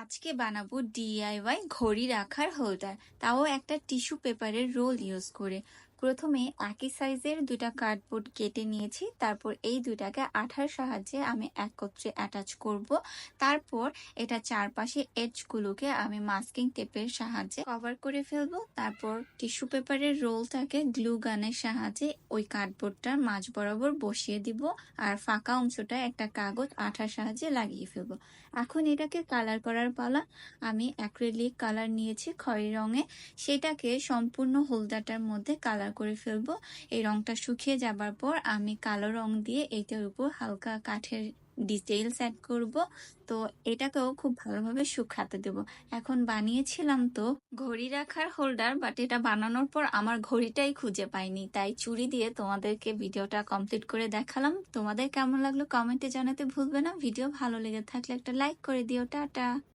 আজকে বানাবো ডিআইওয়াই ঘড়ি রাখার হোল্ডার তাও একটা টিস্যু পেপারের রোল ইউজ করে। প্রথমে একই সাইজের দুটা কার্ডবোর্ড কেটে নিয়েছি। তারপর এই দুটাকে আঠার সাহায্যে আমি একত্রে অ্যাটাচ করব। তারপর এটা চারপাশে এজগুলোকে আমি মাস্কিং টেপের সাহায্যে কভার করে ফেলব। তারপর টিস্যু পেপারের রোলটাকে গ্লু গানের সাহায্যে ওই কার্ডবোর্ডটার মাঝ বরাবর বসিয়ে দিব আর ফাঁকা অংশটা একটা কাগজ আঠার সাহায্যে লাগিয়ে ফেলব। এখন এটাকে কালার করার পালা। আমি অ্যাক্রিলিক কালার নিয়েছি খয়েরি রঙে। সেটাকে সম্পূর্ণ হোল্ডারটার মধ্যে কালার করে ফেলব। এই রংটা শুকিয়ে যাবার পর আমি কালো রং দিয়ে এটার উপর হালকা কাঠের ডিটেইলস অ্যাড করব। তো এটাকেও খুব ভালোভাবে শুকাতে দেব। এখন বানিয়েছিলাম তো ঘড়ি রাখার হোল্ডার বাট এটা বানানোর পর আমার ঘড়িটাই খুঁজে পাইনি। তাই চুরি দিয়ে তোমাদেরকে ভিডিওটা কমপ্লিট করে দেখালাম। তোমাদের কেমন লাগল কমেন্টে জানাতে ভুলবে না। ভিডিও ভালো লেগে থাকলে একটা লাইক করে দিও। টাটা!